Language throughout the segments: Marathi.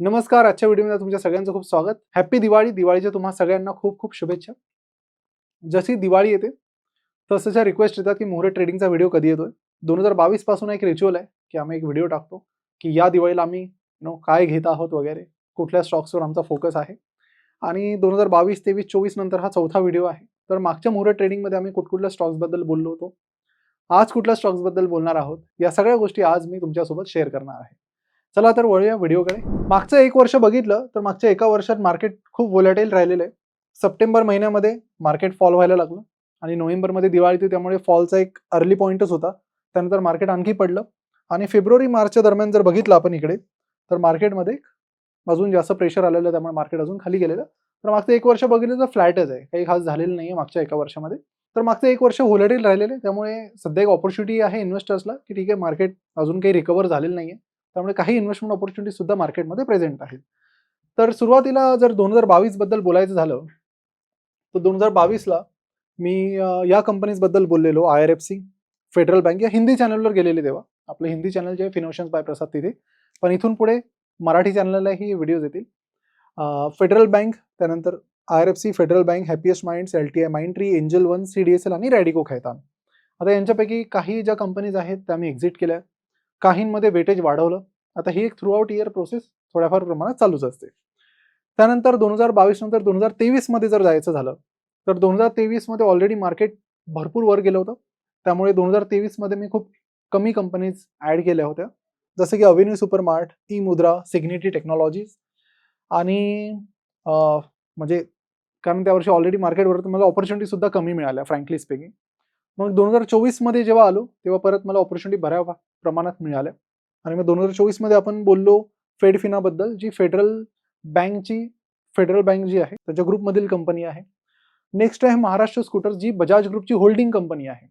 नमस्कार आजच्या व्हिडिओमध्ये तुमच्या सगळ्यांचं खूप स्वागत. हॅप्पी दिवाळी. दिवाळीच्या तुम्हा सगळ्यांना खूप खूप शुभेच्छा. जशी दिवाळी येते तसंच्या रिक्वेस्ट येतात की मोहरे ट्रेडिंगचा व्हिडिओ कधी येतोय? दोन हजार बावीसपासून एक रिच्युअल आहे की आम्ही एक व्हिडिओ टाकतो की या दिवाळीला आम्ही नो काय घेत आहोत वगैरे कुठल्या स्टॉक्सवर आमचा फोकस आहे. आणि दोन हजार बावीस तेवीस चोवीस नंतर हा चौथा व्हिडिओ आहे. तर मागच्या मोहरे ट्रेडिंगमध्ये आम्ही कुठकुठल्या स्टॉक्सबद्दल बोललो होतो? आज कुठल्या स्टॉक्सबद्दल बोलणार आहोत? या सगळ्या गोष्टी आज मी तुमच्यासोबत शेअर करणार आहे. चला तर वळूया व्हिडिओकडे. मागचं एक वर्ष बघितलं तर मागच्या एका वर्षात मार्केट खूप वोलॅटाईल राहिलेलं आहे. सप्टेंबर महिन्यामध्ये मार्केट फॉल व्हायला लागलं आणि नोव्हेंबरमध्ये दिवाळी होती त्यामुळे फॉलचा एक अर्ली पॉईंटच होता. त्यानंतर मार्केट आणखी पडलं आणि फेब्रुवारी मार्चच्या दरम्यान जर बघितलं आपण इकडे तर मार्केटमध्ये अजून जास्त प्रेशर आलेलं त्यामुळे मार्केट अजून खाली गेलेलं तर मागचं एक वर्ष बघितलं तर फ्लॅटच आहे काही खास झालेलं नाही आहे मागच्या एका वर्षामध्ये. तर मागचं एक वर्ष व्होलेटाईल राहिलेलं आहे त्यामुळे सध्या एक ऑपॉर्च्युनिटी आहे इन्व्हेस्टर्सला की ठीक आहे मार्केट अजून काही रिकवर झालेलं नाही आहे त्यामुळे काही इन्व्हेस्टमेंट ऑपॉर्च्युनिटी सुद्धा मार्केटमध्ये प्रेझेंट आहेत. तर सुरुवातीला जर दोन हजार बावीसबद्दल बोलायचं झालं तर दोन हजार बावीसला मी या कंपनीजबद्दल बोललेलो I R F C federal bank या हिंदी चॅनलवर गेलेले तेव्हा. आपलं हिंदी चॅनल जे आहे फिनोशन्स बाय प्रसाद तिथे. पण इथून पुढे मराठी चॅनललाही व्हिडिओज येतील. फेडरल बँक त्यानंतर I R F C federal bank happiest minds L T I Mindtree angel one C D S L आणि रॅडिको खैतान आता यांच्यापैकी काही ज्या कंपनीज आहेत त्या मी एक्झिट केल्या. काहींमध्ये वेटेज वाढवलं. आता ही एक थ्रू आउट इयर प्रोसेस थोड्याफार प्रमाणात चालूच असते. त्यानंतर दोन हजार बावीस नंतर दोन हजार तेवीसमध्ये जर जायचं झालं तर दोन हजार तेवीसमध्ये ऑलरेडी मार्केट भरपूर वर गेलं होतं. त्यामुळे दोन हजार तेवीसमध्ये मी खूप कमी कंपनीज ॲड केल्या होत्या. जसं की अव्हेन्यू सुपरमार्ट ई मुद्रा सिग्निटी टेक्नॉलॉजीज आणि म्हणजे कारण त्या वर्षी ऑलरेडी मार्केटवर मला ऑपॉर्च्युनिटी सुद्धा कमी मिळाल्या फ्रँकली स्पीकिंग मग दोन हजार चोवीसमध्ये जेव्हा आलो तेव्हा परत मला ऑपॉर्च्युनिटी बऱ्या प्रमाणात मिळाल्या. आणि मग दोन हजार चोवीसमध्ये आपण बोललो फेडफिनाबद्दल जी फेडरल बँकची फेडरल बँक जी आहे त्याच्या ग्रुपमधील कंपनी आहे. नेक्स्ट आहे महाराष्ट्र स्कूटर जी बजाज ग्रुपची होल्डिंग कंपनी आहे.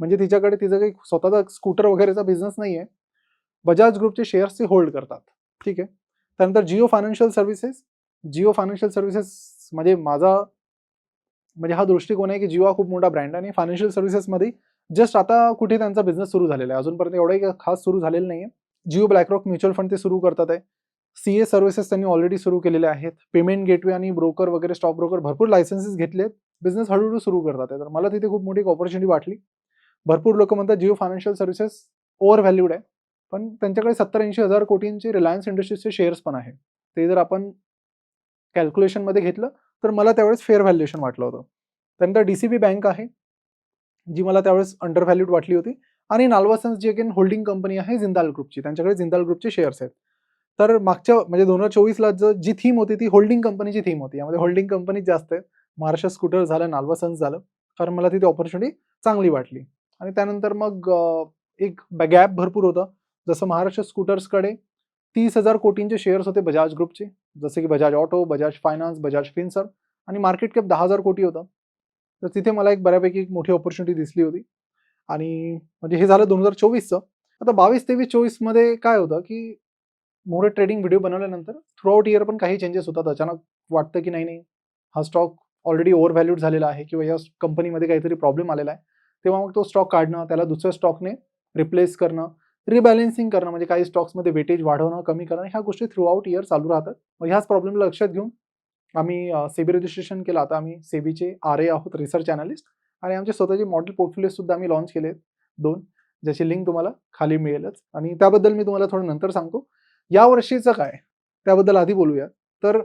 म्हणजे तिच्याकडे तिचं काही स्वतःचा स्कूटर वगैरेचा बिझनेस नाही आहे बजाज ग्रुपचे शेअर्स ते होल्ड करतात. ठीक आहे? त्यानंतर Jio financial services. Jio financial services म्हणजे माझा म्हणजे हा दृष्टिकोन आहे की जिओ हा खूप मोठा ब्रँड आहे आणि फायनान्शियल सर्व्हिसेसमध्ये जस्ट आता कुठे त्यांचा बिझनेस सुरू झालेला आहे. अजूनपर्यंत एवढं खास सुरू झालेलं नाही आहे जिओ ब्लॅकरॉक म्युच्युअल फंड ते सुरू करतात आहे. सी ए सर्व्हिसेस त्यांनी ऑलरेडी सुरू केलेले आहेत. पेमेंट गेटवे आणि ब्रोकर वगैरे स्टॉक ब्रोकर भरपूर लायसन्सेस घेतलेत बिझनेस हळूहळू सुरू करतात आहे. तर मला तिथे खूप मोठी एक ऑपॉर्च्युनिटी वाटली. भरपूर लोक म्हणतात Jio financial services over valued आहे. पण त्यांच्याकडे सत्तर ऐंशी हजार कोटींचे रिलायन्स इंडस्ट्रीजचे शेअर्स पण आहे ते जर आपण कॅल्क्युलेशनमध्ये घेतलं तर मला त्यावेळेस फेअर व्हॅल्युएशन वाटलं होतं. त्यानंतर डी सी बी बँक आहे. जी मला त्यावेळेस अंडर व्हॅल्यूड वाटली होती. आणि नाल्वासन्स जी अगेन होल्डिंग कंपनी आहे जिंदाल ग्रुपची त्यांच्याकडे जिंदाल ग्रुपचे शेअर्स आहेत. तर मागच्या म्हणजे दोन हजार चोवीसला जी थीम होती ती होल्डिंग कंपनीची थीम होती. यामध्ये होल्डिंग कंपनी जास्त आहे महाराष्ट्र स्कूटर झालं नाल्वासन्स झालं. कारण मला तिथे ऑपॉर्च्युनिटी चांगली वाटली. आणि त्यानंतर मग एक गॅप भरपूर होतं. जसं महाराष्ट्र स्कूटर्सकडे तीस हजार कोटींचे शेअर्स होते बजाज ग्रुपचे जसे की Bajaj auto Bajaj finance Bajaj finserv आणि मार्केट कॅप दहा हजार कोटी होतं. तर तिथे मला एक बऱ्यापैकी एक मोठी ऑपॉर्च्युनिटी दिसली होती. आणि म्हणजे हे झालं दोन हजार चोवीसचं. आता बावीस तेवीस चोवीसमध्ये काय होतं की मोरे ट्रेडिंग व्हिडिओ बनवल्यानंतर थ्रूआउट इयर पण काही चेंजेस होतात. अचानक वाटतं की नाही नाही हा स्टॉक ऑलरेडी ओव्हर व्हॅल्यूड झालेला आहे किंवा या कंपनीमध्ये काहीतरी प्रॉब्लेम आलेला आहे. तेव्हा मग तो स्टॉक काढणं त्याला दुसऱ्या स्टॉकने रिप्लेस करणं रिबॅलेन्सिंग करणं म्हणजे काही स्टॉक्समध्ये वेटेज वाढवणं कमी करणं ह्या गोष्टी थ्रूआउट इयर चालू राहतात. मग ह्याच प्रॉब्लेमला लक्षात घेऊन आम्ही सेबी रजिस्ट्रेशन केलं. आता आम्ही सेबीचे आर ए आहोत रिसर्च अनालिस्ट आणि आमचे स्वतःचे मॉडेल पोर्टफोलिओ सुद्धा आम्ही लॉन्च केले आहेत दोन. ज्याची लिंक तुम्हाला खाली मिळेलच. आणि त्याबद्दल मी तुम्हाला थोडं नंतर सांगतो. या वर्षीचं काय? त्याबद्दल आधी बोलूया तर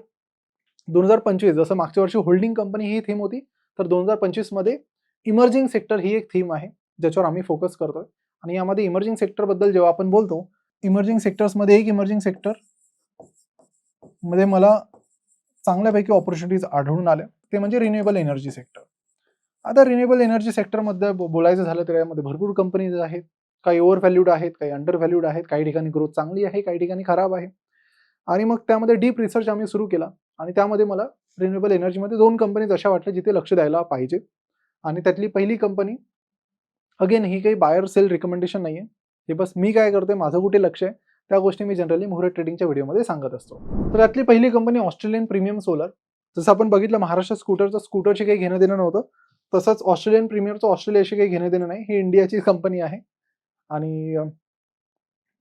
दोन हजार पंचवीस जसं मागच्या वर्षी होल्डिंग कंपनी ही थीम होती तर दोन हजार पंचवीसमध्ये इमर्जिंग सेक्टर ही एक थीम आहे ज्याच्यावर आम्ही फोकस करतोय. आणि यामध्ये इमर्जिंग सेक्टरबद्दल जेव्हा आपण बोलतो इमर्जिंग सेक्टर्समध्ये एक इमर्जिंग सेक्टरमध्ये मला चांगल्यापैकी ऑपॉर्च्युनिटीज आढळून आल्या. ते म्हणजे रिन्युएबल एनर्जी सेक्टर आता रिन्युएबल एनर्जी सेक्टरमध्ये बो- बोलायचं झालं तर यामध्ये भरपूर कंपनीज आहेत. काही ओव्हर व्हॅल्यूड आहेत काही अंडर व्हॅल्यूड आहेत. काही ठिकाणी ग्रोथ चांगली आहे काही ठिकाणी खराब आहे. आणि मग त्यामध्ये डीप रिसर्च आम्ही सुरू केला. आणि त्यामध्ये मला रिन्युएबल एनर्जीमध्ये दोन कंपनीज अशा वाटल्या जिथे लक्ष द्यायला पाहिजे. आणि त्यातली पहिली कंपनी अगेन ही काही बायर सेल रिकमेंडेशन नाही आहे हे बस मी काय करते माझं कुठे लक्ष आहे? त्या गोष्टी मी जनरली मुहूर्त ट्रेडिंगच्या व्हिडिओमध्ये सांगत असतो. तर त्यातली पहिली कंपनी ऑस्ट्रेलियन प्रीमियम सोलर जसं आपण बघितलं महाराष्ट्र स्कूटरचं स्कूटरची काही घेणं देणं नव्हतं. तसंच ऑस्ट्रेलियन प्रीमियमचं ऑस्ट्रेलियाशी काही घेणं देणं नाही. ही इंडियाची कंपनी आहे. आणि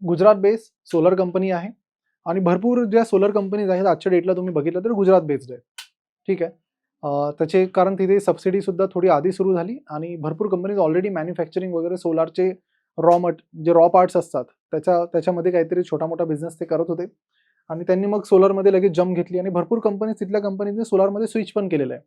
गुजरात बेस्ड सोलर कंपनी आहे. आणि भरपूर ज्या सोलर कंपनीज आहेत आजच्या डेटला तुम्ही बघितलं तर गुजरात बेस्ड आहे ठीक आहे? त्याचे कारण तिथे सबसिडी सुद्धा थोडी आधी सुरू झाली. आणि भरपूर कंपनीज ऑलरेडी मॅन्युफॅक्चरिंग वगैरे सोलारचे रॉ मट जे रॉ पार्ट्स असतात त्याच्या त्याच्यामध्ये काहीतरी छोटा मोठा बिझनेस ते करत होते. आणि त्यांनी मग सोलरमध्ये लगेच जम घेतली आणि भरपूर कंपनी तिथल्या कंपनीने सोलारमध्ये स्विच पण केलेलं आहे.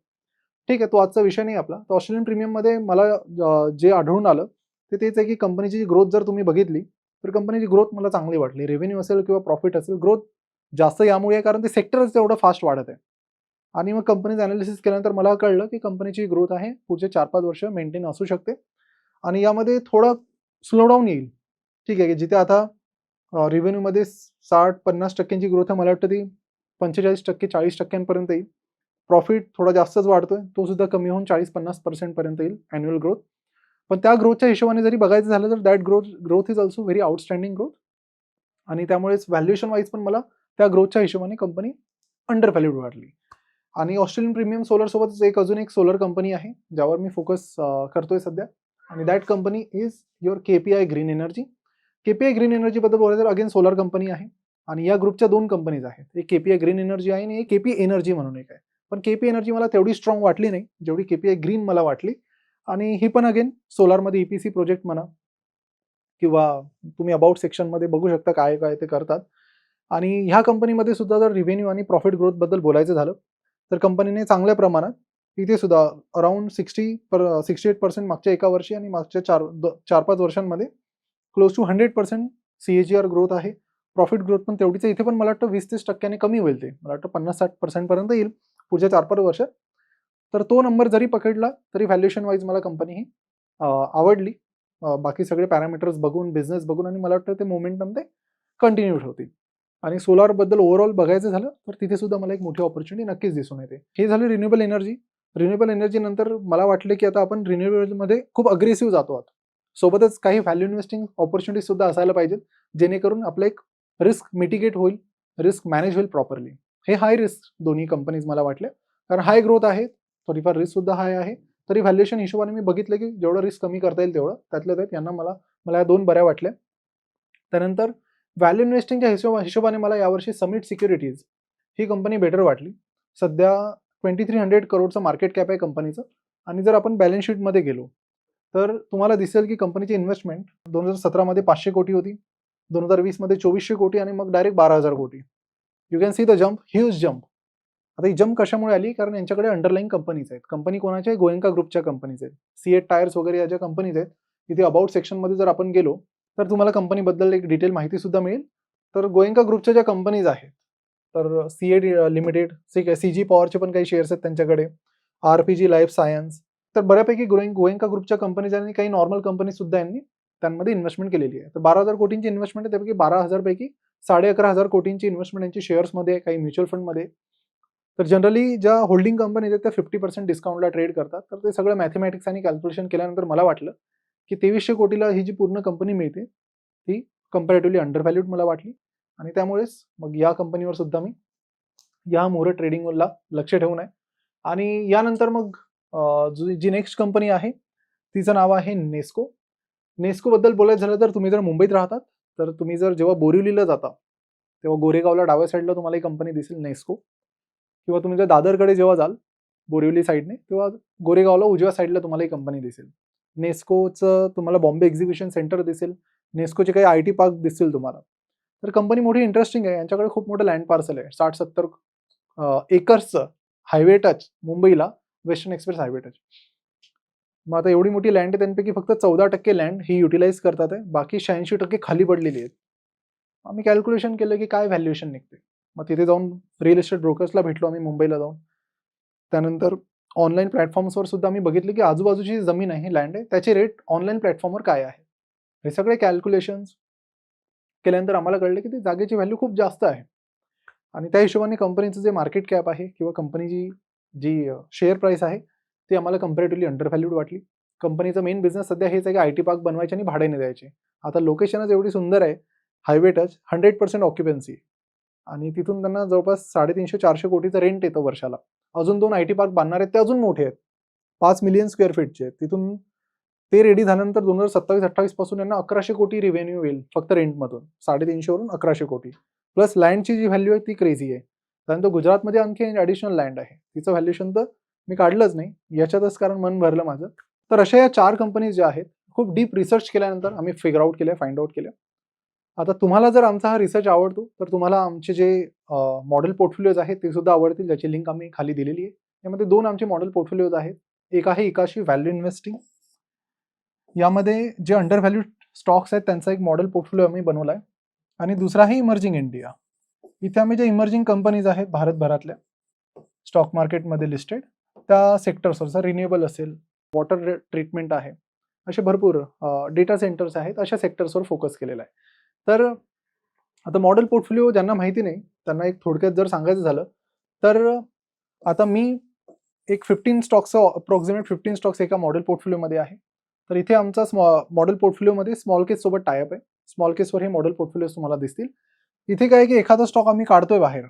ठीक आहे तो आजचा विषय नाही आपला. तर ऑस्ट्रेलियन प्रीमियममध्ये मला जे आढळून आलं ते तेच आहे की कंपनीची ग्रोथ जर तुम्ही बघितली तर कंपनीची ग्रोथ मला चांगली वाटली. रेव्हेन्यू असेल किंवा प्रॉफिट असेल ग्रोथ जास्त यामुळे आहे कारण ते सेक्टरच तेवढं फास्ट वाढत आहे. आणि मग कंपनीचं अनालिसिस केल्यानंतर मला कळलं की कंपनीची ग्रोथ आहे पुढचे चार पाच वर्ष मेंटेन असू शकते. आणि यामध्ये थोडं स्लोडाऊन येईल. ठीक आहे जिथे आता रेव्हेन्यूमध्ये साठ पन्नास टक्क्यांची ग्रोथ आहे मला वाटतं ती पंचेचाळीस टक्के चाळीस टक्क्यांपर्यंत येईल. प्रॉफिट थोडा जास्तच वाढतोय तो सुद्धा कमी होऊन चाळीस पन्नास पर्सेंटपर्यंत येईल अॅन्युअल ग्रोथ पण त्या ग्रोथच्या हिशोबाने जरी बघायचं झालं तर that growth growth is also very outstanding growth आणि त्यामुळेच व्हॅल्युएशन वाईज पण मला त्या ग्रोथच्या हिशोबाने कंपनी अंडर व्हॅल्यूड वाटली. आणि ऑस्ट्रेलियन प्रीमियम सोलर सोबतच एक अजून एक सोलर कंपनी आहे ज्यावर मी फोकस करतोय सध्या. आणि that company is your K P I green energy K P A green एनर्जीबद्दल बोलायचं तर अगेन सोलर कंपनी आहे आणि या ग्रुपच्या दोन कंपनीज आहेत. एक के आय ग्रीन एनर्जी आहे आणि एक के एनर्जी म्हणून एक आहे. पण केपी एनर्जी मला तेवढी स्ट्रॉंग वाटली नाही जेवढी के आय ग्रीन मला वाटली. आणि ही पण अगेन सोलारमध्ये ईपीसी प्रोजेक्ट म्हणा किंवा तुम्ही अबाउट सेक्शनमध्ये बघू शकता काय काय ते करतात. आणि ह्या कंपनीमध्ये सुद्धा जर रिव्हेन्यू आणि प्रॉफिट ग्रोथबद्दल बोलायचं झालं तर कंपनीने चांगल्या प्रमाणात इथे सुद्धा around sixty per sixty eight percent मागच्या एका वर्षी आणि मागच्या चार द चार पाच वर्षांमध्ये close to hundred percent C A G R growth आहे. प्रॉफिट ग्रोथ पण तेवढीच इथे पण मला वाटतं वीस तीस टक्क्याने कमी होईल ते. मला वाटतं पन्नास साठ पर्सेंटपर्यंत येईल. पुढच्या चार पाच वर्षात तर तो नंबर जरी पकडला तरी व्हॅल्युएशन वाईज मला कंपनी ही आवडली. बाकी सगळे पॅरामीटर्स बघून बिझनेस बघून आणि मला वाटतं ते मोमेंटम ते कंटिन्यू ठेवतील. आणि सोलारबद्दल ओव्हरऑल बघायचं झालं तर तिथे सुद्धा मला एक मोठी ऑपॉर्च्युनिटी नक्कीच दिसून येते. हे झालं रिन्युएबल एनर्जी रिन्युएबल एनर्जी नंतर मला वाटले की आता आपण रिन्युएबलमध्ये खूप अग्रेसिव्ह जातो आहोत सोबतच काही व्हॅल्यू इन्व्हेस्टिंग ऑपॉर्च्युनिटी सुद्धा असायला पाहिजेत जेणेकरून आपलं एक रिस्क मिटिगेट होईल रिस्क मॅनेज होईल प्रॉपरली हे हाय रिस्क दोन्ही कंपनीज मला वाटल्या कारण हाय ग्रोथ आहे थोडीफार रिस्क सुद्धा हाय आहे. तरी व्हॅल्युएशन हिशोबाने मी बघितलं की जेवढं रिस्क कमी करता येईल तेवढं. त्यातल्या त्यात यांना मला मला या दोन बऱ्या वाटल्या. त्यानंतर व्हॅल्यू इन्व्हेस्टिंगच्या हिशोबा हिशोबाने मला यावर्षी समिट सिक्युरिटीज ही कंपनी बेटर वाटली. सध्या ट्वेंटी थ्री हंड्रेड करोडचं मार्केट कॅप आहे कंपनीचं आणि जर आपण बॅलन्स शीटमध्ये गेलो तर तुम्हाला दिसेल की कंपनीची इन्व्हेस्टमेंट दोन हजार सतरामध्ये पाचशे कोटी होती दोन हजार वीसमध्ये चोवीसशे कोटी आणि मग डायरेक्ट बारा हजार कोटी. You can see the jump huge jump आता ही जम्प कशामुळे आली? कारण यांच्याकडे अंडरलाईन कंपनीज आहेत. कंपनी कोणाच्या आहे गोयंका ग्रुपच्या कंपनीज आहेत. सी एट टायर्स वगैरे या ज्या कंपनीज आहेत तिथे अबाउट सेक्शनमध्ये जर आपण गेलो तर तुम्हाला कंपनीबद्दल एक डिटेल माहिती सुद्धा मिळेल. तर गोयंका ग्रुपच्या ज्या कंपनीज आहेत तर सी एड लिमिटेड सी सी जी पॉवरचे पण काही शेअर्स आहेत त्यांच्याकडे. R P G life science तर बऱ्यापैकी गोयं गोयंका ग्रुपच्या कंपनीज आणि काही नॉर्मल कंपनी सुद्धा यांनी त्यांमध्ये इन्व्हेस्टमेंट केलेली आहे. तर बारा हजार कोटींची इन्व्हेस्टमेंट आहे त्यापैकी बारा हजारपैकी साडे अकरा हजार कोटींची इन्व्हेस्टमेंट यांची शेअर्समध्ये काही म्युच्युअल फंडमध्ये तर जनरली ज्या होल्डिंग कंपनीज आहेत त्या फिफ्टी पर्सेंट डिस्काउंटला ट्रेड करतात. तर ते सगळं मॅथमॅटिक्स आणि कॅल्क्युलेशन केल्यानंतर मला वाटलं की तेवीसशे कोटीला ही जी पूर्ण कंपनी मिळते ती कम्पॅरेटिव्हली अंडर व्हॅल्यूड मला वाटली. आणि त्यामुळेच मग या कंपनीवर सुद्धा मी या मोहर ट्रेडिंगला लक्ष ठेवून आहे. आणि यानंतर मग जी जी नेक्स्ट कंपनी आहे तिचं नाव आहे नेस्को. नेस्कोबद्दल बोलायचं झालं तर तुम्ही जर मुंबईत राहतात तर तुम्ही जर जेव्हा बोरिवलीला जाता तेव्हा गोरेगावला डाव्या साईडला तुम्हाला ही कंपनी दिसेल नेस्को. किंवा तुम्ही जर दादरकडे जेव्हा जाल बोरिवली साईडने तेव्हा गोरेगावला उजव्या साईडला तुम्हाला ही कंपनी दिसेल. नेस्कोचं तुम्हाला बॉम्बे एक्झिबिशन सेंटर दिसेल नेस्कोचे काही आय टी पार्क दिसतील तुम्हाला. तर कंपनी मोठी इंटरेस्टिंग आहे यांच्याकडे खूप मोठं लँड पार्सल आहे साठ सत्तर एकर्सचं हायवे टच मुंबईला वेस्टर्न एक्सप्रेस हायवे टच मग आता एवढी मोठी लँड आहे त्यांपैकी फक्त चौदा टक्के लँड ही युटिलाइज करतात आहे. बाकी शहाऐंशी टक्के खाली पडलेली आहेत. आम्ही कॅल्क्युलेशन केलं की काय व्हॅल्युएशन निघते मग तिथे जाऊन रिअल इस्टेट ब्रोकर्सला भेटलो आम्ही मुंबईला जाऊन. त्यानंतर ऑनलाईन प्लॅटफॉर्म्सवर सुद्धा आम्ही बघितलं की आजूबाजूची जी जमीन आहे लँड आहे त्याचे रेट ऑनलाईन प्लॅटफॉर्मवर काय आहे? हे सगळे कॅल्क्युलेशन्स केल्यानंतर आम्हाला कळलं की ते जागेची व्हॅल्यू खूप जास्त आहे. आणि त्या हिशोबाने कंपनीचं जे मार्केट कॅप आहे किंवा कंपनीची जी शेअर प्राईस आहे ती आम्हाला कम्पॅरेटिव्हली अंडर व्हॅल्यूड वाटली कंपनीचा मेन बिझनेस सध्या हेच आहे की आय टी पार्क बनवायचे आणि भाड्याने द्यायचे. आता लोकेशनच एवढी सुंदर आहे highway touch hundred percent occupancy आणि तिथून त्यांना जवळपास साडेतीनशे चारशे कोटीचं रेंट येतं वर्षाला. अजून दोन आय टी पार्क बांधणार आहेत ते अजून मोठे आहेत. पाच मिलियन स्क्वेअर फीटचे आहेत. तिथून ते रेडी झाल्यानंतर दोन हजार सत्तावीस अठ्ठावीसपासून यांना अकराशे कोटी रेव्हेन्यू येईल फक्त रेंटमधून साडेतीनशेवरून अकराशे कोटी. प्लस लँडची जी व्हॅल्यू आहे ती क्रेझी आहे. त्यानंतर गुजरातमध्ये आणखी ॲडिशनल लँड आहे. तिचं व्हॅल्युएशन तर मी काढलंच नाही. याच्यातच कारण मन भरलं माझं. तर अशा या चार कंपनीज ज्या आहेत खूप डीप रिसर्च केल्यानंतर आम्ही फिगर आउट केल्या फाइंड आउट केल्या. आता तुम्हाला जर आमचा हा रिसर्च आवडतो तर तुम्हाला आमचे जे मॉडेल पोर्टफोलिओज आहेत ते सुद्धा आवडतील ज्याची लिंक आम्ही खाली दिलेली आहे. यामध्ये दोन आमचे मॉडेल पोर्टफोलिओज आहेत. एक आहे एकाशी व्हॅल्यू इन्व्हेस्टिंग यामध्ये जे अंडर व्हॅल्यू स्टॉक्स आहेत त्यांचा एक मॉडेल पोर्टफोलिओ आम्ही बनवला आहे आणि दुसरा आहे इमर्जिंग इंडिया इथे आम्ही जे इमर्जिंग कंपनीज आहेत भारतभरातल्या स्टॉक मार्केटमध्ये लिस्टेड त्या सेक्टर्सवर जर रिन्युएबल असेल वॉटर ट्रीटमेंट आहे असे भरपूर डेटा सेंटर्स आहेत अशा सेक्टर्सवर फोकस केलेला आहे. तर आता मॉडेल पोर्टफोलिओ ज्यांना माहिती नाही त्यांना एक थोडक्यात जर सांगायचं झालं तर आता मी एक फिफ्टीन स्टॉक्सचं अप्रॉक्सिमेट फिफ्टीन स्टॉक्स एका मॉडेल पोर्टफोलिओमध्ये आहे. तर इथे आमचा स्मॉ मॉडेल पोर्टफोलिओमध्ये स्मॉल केस सोबत टायअप आहे. स्मॉल केसवर हे मॉडेल पोर्टफोलिओ तुम्हाला दिसतील. इथे काय आहे की एखादा स्टॉक आम्ही काढतोय बाहेर.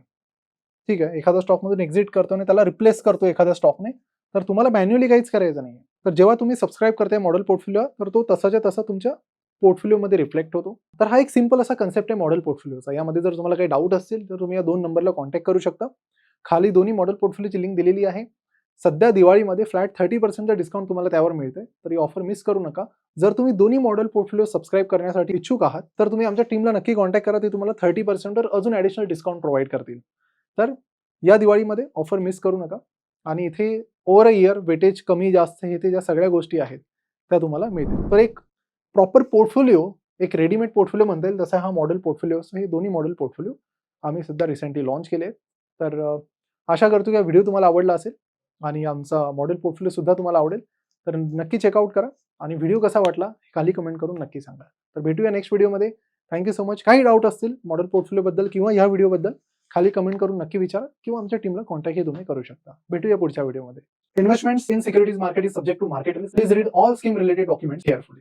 ठीक आहे एखादा स्टॉकमधून एक्झिट करतो आणि त्याला रिप्लेस करतो एखाद्या स्टॉकने तर तुम्हाला मॅन्युअली काहीच करायचं नाही तर जेव्हा तुम्ही सबस्क्राईब करताय मॉडेल पोर्टफोलिओ तर तो तसाच्या तसा तुमच्या पोर्टफोलिओमध्ये रिफ्लेक्ट होतो. तर हा एक सिंपल असा कन्सेप्ट आहे मॉडेल पोर्टफोलिओचा यामध्ये जर तुम्हाला काही डाऊट असतील तर तुम्ही या दोन नंबरला कॉन्टॅक्ट करू शकता. खाली दोन्ही मॉडेल पोर्टफोलिओची लिंक दिलेली आहे. सध्या दिवाळीमध्ये फ्लॅट थर्टी पर्सेंटचा डिस्काउंट तुम्हाला त्यावर मिळते तर ही ऑफर मिस करू नका. जर तुम्ही दोन्ही मॉडेल पोर्टफोलिओ सबस्क्राईब करण्यासाठी इच्छुक आहात तर तुम्ही आमच्या टीमला नक्की कॉन्टॅक्ट करा. ते तुम्हाला थर्टी पर्सेंटवर अजून ॲडिशनल डिस्काउंट प्रोव्हाइड करतील. तर या दिवाळीमध्ये ऑफर मिस करू नका. आणि इथे ओव्हर अ इयर वेटेज कमी जास्त हे ते ज्या सगळ्या गोष्टी आहेत त्या तुम्हाला मिळतील. तर एक प्रॉपर पोर्टफोलिओ एक रेडीमेड पोर्टफोलिओ म्हणता येईल. तसा हा मॉडेल पोर्टफोलिओ असतो हे दोन्ही मॉडेल पोर्टफोलिओ आम्ही सुद्धा रिसेंटली लॉन्च केले आहेत. तर आशा करतो की हा व्हिडिओ तुम्हाला आवडला असेल आणि आमचा मॉडेल पोर्टफोलिओ सुद्धा तुम्हाला आवडेल. तर नक्की चेकआउट करा आणि व्हिडिओ कसा वाटला हे खाली कमेंट करून नक्की सांगा. तर भेटूया नेक्स्ट व्हिडिओमध्ये थँक्यू सो मच काही डाऊट असतील मॉडेल पोर्टफोलिओबद्दल किंवा ह्या व्हिडिओबद्दल खाली कमेंट करून नक्की विचारा किंवा आमच्या टीमला कॉन्टॅक्टही तुम्ही करू शकता. भेटूया पुढच्या व्हिडिओमध्ये investment in securities market is subject to market risk please read all scheme related documents carefully